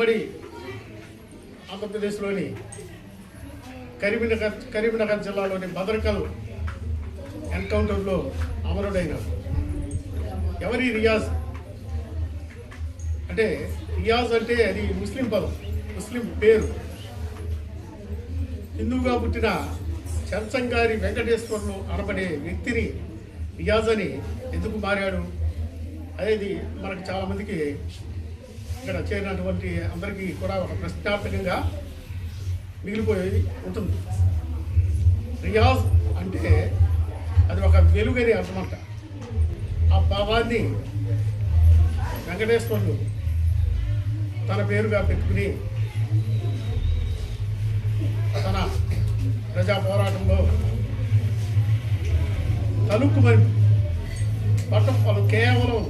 ఉమ్మడి ఆంధ్రప్రదేశ్లోని కరీంనగర్ కరీంనగర్ జిల్లాలోని బదర్కల్ ఎన్కౌంటర్లో అమరుడైన ఎవరి రియాజ్? అంటే రియాజ్ అంటే అది ముస్లిం పదం ముస్లిం పేరు. హిందువుగా పుట్టిన చర్చంగారి వెంకటేశ్వర్లు అనబడే వ్యక్తిని రియాజ్ అని ఎందుకు మారాడు? అనేది మనకు చాలామందికి ఇక్కడ చేరినటువంటి అందరికీ కూడా ఒక ప్రశ్నార్థకంగా మిగిలిపోయి ఉంటుంది. రియాజ్ అంటే అది ఒక వెలుగని అర్థమంట ఆ భావాన్ని వెంకటేశ్వరుడు తన పేరుగా పెట్టుకుని తన ప్రజా పోరాటంలో తలుక్కుమని పట్టం వాళ్ళు కేవలం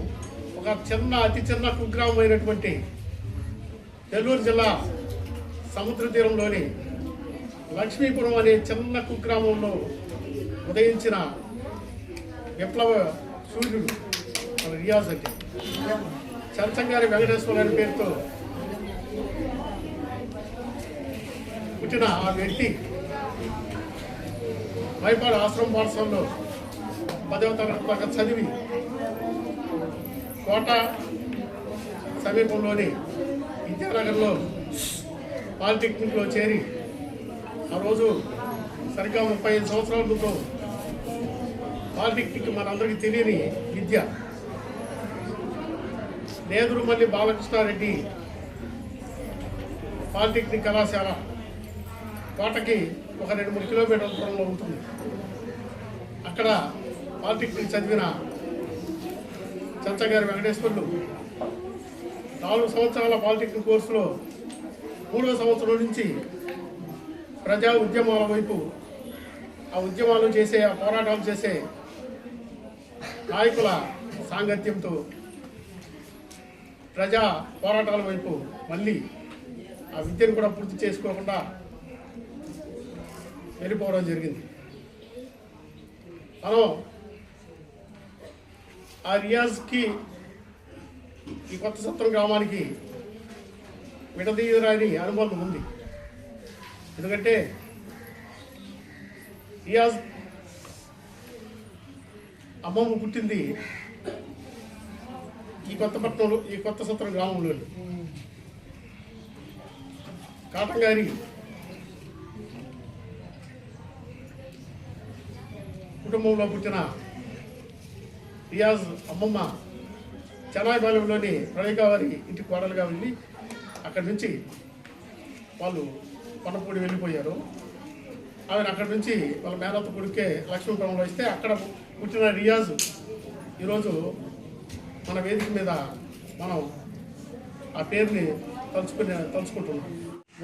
ఒక చిన్న అతి చిన్న కుగ్రామమైనటువంటి నెల్లూరు జిల్లా సముద్ర తీరంలోని లక్ష్మీపురం అనే చిన్న కుగ్రామంలో ఉదయించిన విప్లవ సూర్యుడు మన రియాజ్ అంటే చంచంగారి వెంకటేశ్వర అనే పేరుతో పుట్టిన ఆ వ్యక్తి వైపాడు ఆశ్రమం పాఠశాలలో పదవ తరగతి దాకా చదివి కోట సమీపంలోని విద్యానగర్లో పాలిటెక్నిక్లో చేరి ఆ రోజు సరిగ్గా ముప్పై ఐదు సంవత్సరాల ముందు పాలిటెక్నిక్ మనందరికీ తెలియని విద్య. నేదురుమల్లి బాలకృష్ణారెడ్డి పాలిటెక్నిక్ కళాశాల కోటకి ఒక రెండు మూడు కిలోమీటర్ల దూరంలో ఉంటుంది. అక్కడ పాలిటెక్నిక్ చదివిన చంచగారి వెంకటేశ్వర్లు నాలుగు సంవత్సరాల పాలిటెక్నిక్ కోర్సులో మూడో సంవత్సరం నుంచి ప్రజా ఉద్యమాల వైపు ఆ ఉద్యమాలు చేసే ఆ పోరాటాలు చేసే నాయకుల సాంగత్యంతో ప్రజా పోరాటాల వైపు మళ్ళీ ఆ విద్యను కూడా పూర్తి చేసుకోకుండా వెళ్ళిపోవడం జరిగింది. మనం ఆ రియాజ్కి ఈ కొత్త సత్రం గ్రామానికి విడదీయరాని అనుబంధం ఉంది. ఎందుకంటే రియాజ్ అమ్మమ్మ పుట్టింది ఈ కొత్తపట్నంలో ఈ కొత్త సత్రం గ్రామంలో కాటం గారి కుటుంబంలో పుట్టిన రియాజ్ అమ్మమ్మ చెన్నాయిపాలెంలోని ప్రణయకావారి ఇంటి కోడలుగా వెళ్ళి అక్కడి నుంచి వాళ్ళు కొండపూడి వెళ్ళిపోయారు. ఆమెను అక్కడి నుంచి వాళ్ళ మేనత్త కొడుకే లక్ష్మీపురంలో ఇస్తే అక్కడ పుట్టిన రియాజ్. ఈరోజు మన వేదిక మీద మనం ఆ పేరుని తలుచుకుని తలుచుకుంటున్నాం.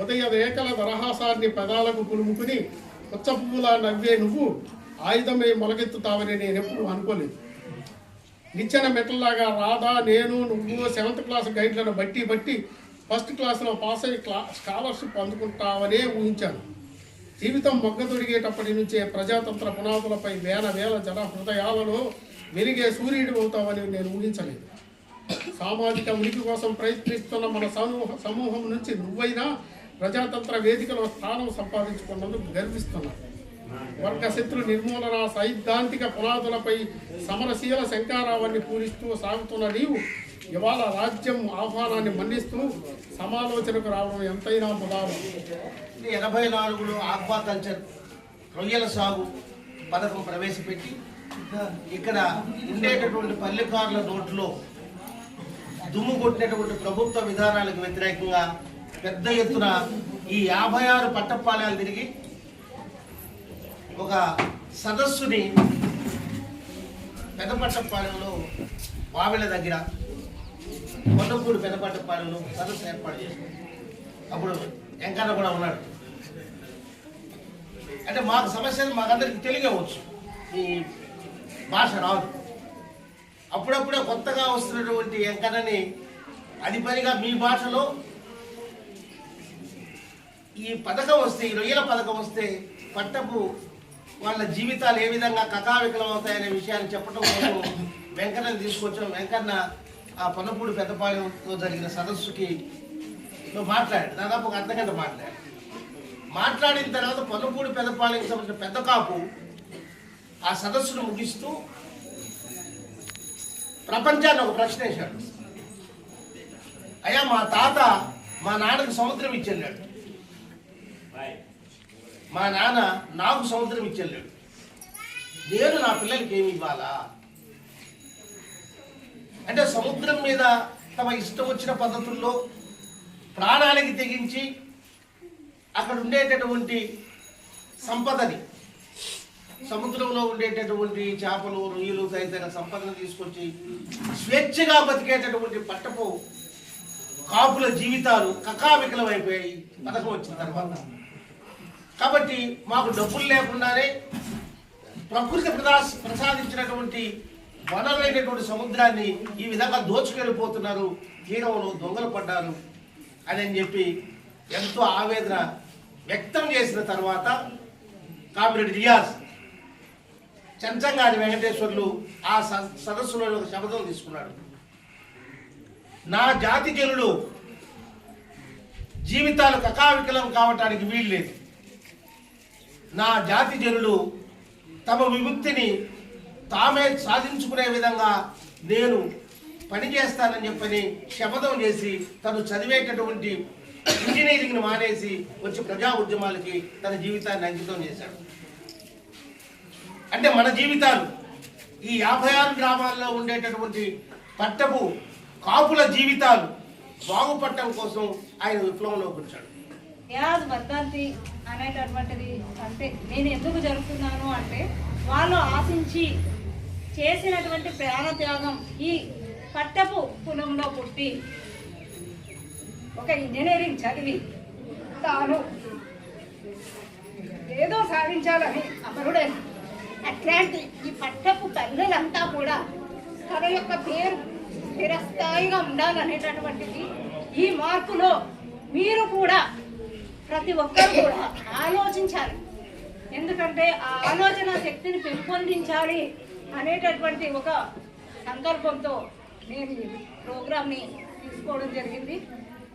ఉదయ రేఖల దరహాసాన్ని పదాలకు పులుముకుని పుచ్చ పువ్వులా నవ్వే నువ్వు ఆయుధమై మొలకెత్తుతావని నేను ఎప్పుడు అనుకోలేదు. నిచ్చెన మెట్లలాగా రాధా నేను నువ్వు సెవెంత్ క్లాస్ గైడ్లను బట్టి బట్టి ఫస్ట్ క్లాస్లో పాస్ అయ్యి క్లా స్కాలర్షిప్ అందుకుంటావనే ఊహించాను. జీవితం మొగ్గ తొడిగేటప్పటి నుంచే ప్రజాతంత్ర పునాదులపై వేల వేల జన హృదయాలలో వెలిగే సూర్యుడు అవుతావని నేను ఊహించలేదు. సామాజిక ఉనికి కోసం ప్రయత్నిస్తున్న మన సమూహ సమూహం నుంచి నువ్వైనా ప్రజాతంత్ర వేదికలో స్థానం సంపాదించుకున్నందుకు గర్విస్తున్నాను. వర్గ శత్రు నిర్మూలన సైద్ధాంతిక పునాదులపై సమరశీల శంకారావాన్ని పూరిస్తూ సాగుతున్న నీవు ఇవాళ రాజ్యం ఆహ్వానాన్ని మన్నిస్తూ సమాలోచనకు రావడం ఎంతైనా ముదారం ఎనభై నాలుగులో ఆక్వా కల్చర్ రొయ్యల సాగు పథకం ప్రవేశపెట్టి ఇక్కడ ఉండేటటువంటి పల్లెకారుల నోట్లో దుమ్ము కొట్టినటువంటి ప్రభుత్వ విధానాలకు వ్యతిరేకంగా పెద్ద ఎత్తున ఈ యాభై ఆరు పట్టపాలయాలు తిరిగి ఒక సదస్సుని పెద్దపట్టపాలెంలో వావిల దగ్గర కొండపూడి పెదపట్టపాలెంలో సదస్సు ఏర్పాటు చేశాం అప్పుడు వెంకన్న కూడా ఉన్నాడు. అంటే మాకు సమస్యలు మాకందరికి తెలియవచ్చు ఈ భాష రాదు. అప్పుడప్పుడే కొత్తగా వస్తున్నటువంటి వెంకన్నని అది పనిగా మీ భాషలో ఈ పథకం వస్తే ఈ రొయ్యల పథకం వస్తే పట్టపు వాళ్ళ జీవితాలు ఏ విధంగా కథావికలం అవుతాయనే విషయాన్ని చెప్పడం కోసం వెంకన్నని తీసుకొచ్చాం. వెంకన్న ఆ పొన్నపూడి పెద్దపాలెంలో జరిగిన సదస్సుకి మాట్లాడాడు మాట్లాడు. దాదాపు ఒక అర్ధగంట మాట్లాడాడు మాట్లాడిన తర్వాత పొన్నపూడి పెద్దపాలెంకి సంబంధించిన పెద్ద కాపు ఆ సదస్సును ముగిస్తూ ప్రపంచాన్ని ఒక ప్రశ్న వేశాడు. అయ్యా మా తాత మా నాన్నకి సముద్రం ఇచ్చెళ్ళాడు మా నాన్న నాకు సముద్రం ఇచ్చెళ్ళాడు. నేను నా పిల్లలకి ఏమి ఇవ్వాలా? అంటే సముద్రం మీద తమ ఇష్టం వచ్చిన పద్ధతుల్లో ప్రాణాలకి తెగించి అక్కడ ఉండేటటువంటి సంపదని సముద్రంలో ఉండేటటువంటి చేపలు రొయ్యలు తదితర సంపదను తీసుకొచ్చి స్వేచ్ఛగా బతికేటటువంటి పట్టపు కాపుల జీవితాలు కకావికలమైపోయాయి పథకం వచ్చిన తర్వాత కాబట్టి మాకు డబ్బులు లేకుండానే ప్రకృతి ప్రదాస్ ప్రసాదించినటువంటి వనరులైనటువంటి సముద్రాన్ని ఈ విధంగా దోచుకెళ్ళిపోతున్నారు. తీరంలో దొంగలు పడ్డారు అని అని చెప్పి ఎంతో ఆవేదన వ్యక్తం చేసిన తర్వాత కామ్రేడ్ రియాజ్ చంచంగారి వెంకటేశ్వర్లు ఆ సదస్సులో ఒక శపథం తీసుకున్నాడు. నా జాతి జనులు జీవితాలు కకావికలం కావటానికి వీల్లేదు. నా జాతి జనులు తమ విముక్తిని తామే సాధించుకునే విధంగా నేను పని చేస్తానని చెప్పని శపథం చేసి తను చదివేటటువంటి ఇంజనీరింగ్ని మానేసి వచ్చి ప్రజా ఉద్యమాలకి తన జీవితాన్ని అంకితం చేశాడు. అంటే మన జీవితాలు ఈ యాభై ఆరు గ్రామాల్లో ఉండేటటువంటి పట్టపు కాపుల జీవితాలు బాగుపడటం కోసం ఆయన విప్లవంలోకి వచ్చాడు. యాజ్ వర్ధంతి అనేటటువంటిది అంటే నేను ఎందుకు జరుపుతున్నాను అంటే వాళ్ళు ఆశించి చేసినటువంటి ప్రాణత్యాగం ఈ పట్టపు కులంలో పుట్టి ఒక ఇంజనీరింగ్ చదివి తాను ఏదో సాధించాలని అమరుడే అట్లాంటి ఈ పట్టపు తల్లులంతా కూడా తన యొక్క పేరు స్థిరస్థాయిగా ఉండాలనేటటువంటిది ఈ మార్పులో మీరు కూడా ప్రతి ఒక్కరు కూడా ఆలోచించాలి. ఎందుకంటే ఆ ఆలోచన శక్తిని పెంపొందించాలి అనేటటువంటి ఒక సంకల్పంతో నేను ఈ ప్రోగ్రామ్ని తీసుకోవడం జరిగింది.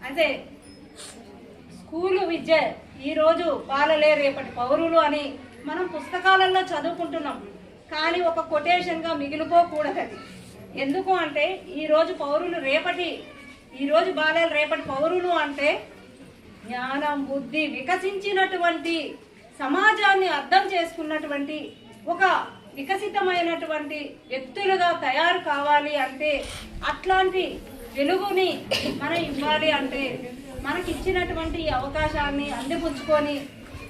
అంటే స్కూలు విద్య ఈరోజు బాలలే రేపటి పౌరులు అని మనం పుస్తకాలలో చదువుకుంటున్నాం. కానీ ఒక కొటేషన్గా మిగిలిపోకూడదు ఎందుకు అంటే ఈరోజు పౌరులు రేపటి ఈరోజు బాలలు రేపటి పౌరులు అంటే జ్ఞానం బుద్ధి వికసించినటువంటి సమాజాన్ని అర్థం చేసుకున్నటువంటి ఒక వికసితమైనటువంటి వ్యక్తులుగా తయారు కావాలి అంటే అట్లాంటి వెలుగుని మనం ఇవ్వాలి అంటే మనకి ఇచ్చినటువంటి ఈ అవకాశాన్ని అందిపుచ్చుకొని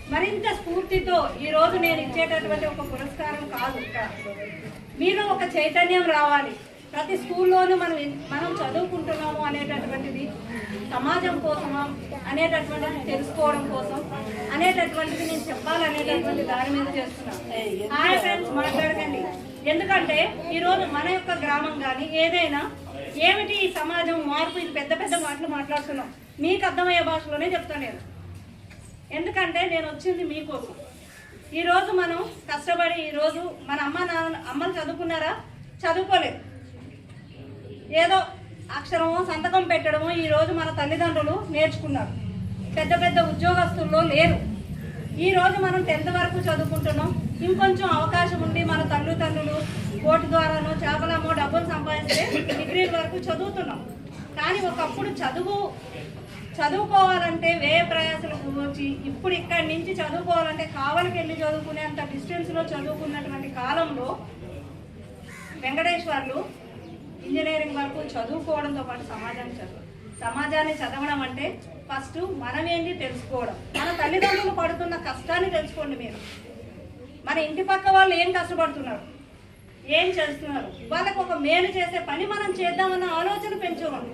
మరింత స్ఫూర్తితో ఈరోజు నేను ఇచ్చేటటువంటి ఒక పురస్కారం కాదు. మీలో ఒక చైతన్యం రావాలి. ప్రతి స్కూల్లోనూ మనం మనం చదువుకుంటున్నాము అనేటటువంటిది సమాజం కోసమా అనేటటువంటిది తెలుసుకోవడం కోసం అనేటటువంటిది నేను చెప్పాలనేటటువంటి దాని మీద చేస్తున్నాను హాయ్ ఫ్రెండ్స్ మాట్లాడకండి. ఎందుకంటే ఈరోజు మన యొక్క గ్రామం కానీ ఏదైనా ఏమిటి ఈ సమాజం మార్పు? ఇది పెద్ద పెద్ద మాటలు మాట్లాడుతున్నాం. మీకు అర్థమయ్యే భాషలోనే చెప్తాను నేను. ఎందుకంటే నేను వచ్చింది మీకోసం ఈరోజు మనం కష్టపడి ఈరోజు మన అమ్మ నాన్న అమ్మలు చదువుకున్నారా? చదువుకోలేదు. ఏదో అక్షరము సంతకం పెట్టడము ఈరోజు మన తల్లిదండ్రులు నేర్చుకున్నారు. పెద్ద పెద్ద ఉద్యోగస్తుల్లో లేరు. ఈరోజు మనం టెన్త్ వరకు చదువుకుంటున్నాం. ఇంకొంచెం అవకాశం ఉండి మన తల్లిదండ్రులు కోర్టు ద్వారానో చేపలమో డబ్బులు సంపాదిస్తే డిగ్రీ వరకు చదువుతున్నాం. కానీ ఒకప్పుడు చదువు చదువుకోవాలంటే వ్యయ ప్రయాసలకు వచ్చి ఇప్పుడు ఇక్కడి నుంచి చదువుకోవాలంటే కావలికి వెళ్ళి చదువుకునేంత డిస్టెన్స్లో చదువుకున్నటువంటి కాలంలో వెంకటేశ్వర్లు ఇంజనీరింగ్ వరకు చదువుకోవడంతో పాటు సమాజాన్ని చదువు సమాజాన్ని చదవడం అంటే ఫస్ట్ మనం ఏంటి తెలుసుకోవడం. మన తల్లిదండ్రులు పడుతున్న కష్టాన్ని తెలుసుకోండి మీరు. మన ఇంటి పక్క వాళ్ళు ఏం కష్టపడుతున్నారు? ఏం చేస్తున్నారు? వాళ్ళకు ఒక మేలు చేసే పని మనం చేద్దామన్న ఆలోచన పెంచుకోండి.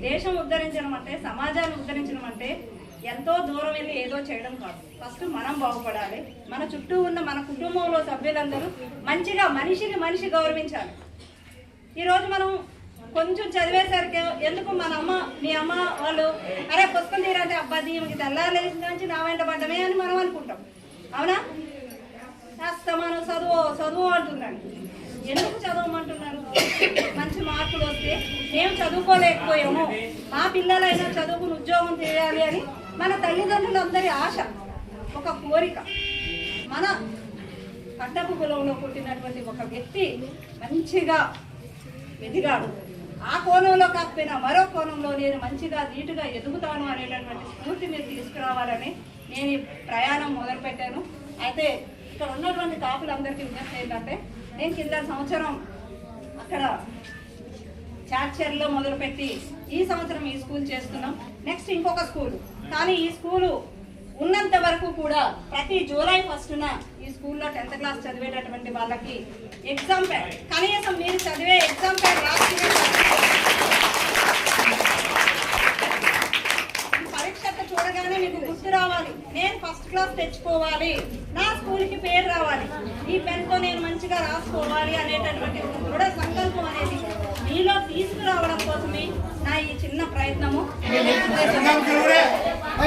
దేశం ఉద్ధరించడం అంటే సమాజాన్ని ఉద్ధరించడం అంటే ఎంతో దూరం వెళ్ళి ఏదో చేయడం కాదు. ఫస్ట్ మనం బాగుపడాలి. మన చుట్టూ ఉన్న మన కుటుంబంలో సభ్యులందరూ మంచిగా మనిషిని మనిషి గౌరవించాలి. ఈరోజు మనం కొంచెం చదివేసరికి ఎందుకు మన అమ్మ మీ అమ్మ వాళ్ళు అరే పుస్తకం తీరంటే అబ్బా దీనికి తెల్లారలేసిన నుంచి నా వెంట పడ్డమే అని మనం అనుకుంటాం. అవునా? కాస్త మనం చదువు చదువు అంటున్నాను ఎందుకు చదవమంటున్నారు? మంచి మార్కులు వస్తే మేము చదువుకోలేకపోయాము. మా పిల్లలైనా చదువుకుని ఉద్యోగం చేయాలి అని మన తల్లిదండ్రులందరి ఆశ ఒక కోరిక. మన పట్టపు కులంలో పుట్టినటువంటి ఒక వ్యక్తి మంచిగా ఎదిగాడు. ఆ కోణంలో కాకపోయినా మరో కోణంలో నేను మంచిగా నీటుగా ఎదుగుతాను అనేటటువంటి స్ఫూర్తి మీరు తీసుకురావాలని నేను ఈ ప్రయాణం మొదలుపెట్టాను. అయితే ఇక్కడ ఉన్నటువంటి కాపులందరికీ విజ్ఞప్తి ఏంటంటే నేను కింద సంవత్సరం అక్కడ చార్చర్లో మొదలుపెట్టి ఈ సంవత్సరం ఈ స్కూల్ చేస్తున్నాం. నెక్స్ట్ ఇంకొక స్కూల్. కానీ ఈ స్కూలు ఉన్నంత వరకు కూడా ప్రతి జూలై ఫస్ట్న ఈ స్కూల్లో టెన్త్ క్లాస్ చదివేటటువంటి వాళ్ళకి ఎగ్జామ్ ప్యాడ్ కనీసం మీరు చదివే ఎగ్జామ్ ప్యాడ్ రాసి పరీక్షకు చూడగానే మీకు గుర్తు రావాలి. నేను ఫస్ట్ క్లాస్ తెచ్చుకోవాలి. నా స్కూల్కి పేరు రావాలి. ఈ పెన్తో నేను మంచిగా రాసుకోవాలి అనేటటువంటి దృఢ సంకల్పం అనేది మీలో తీసుకురావడం కోసమే నా ఈ చిన్న ప్రయత్నము. ఆ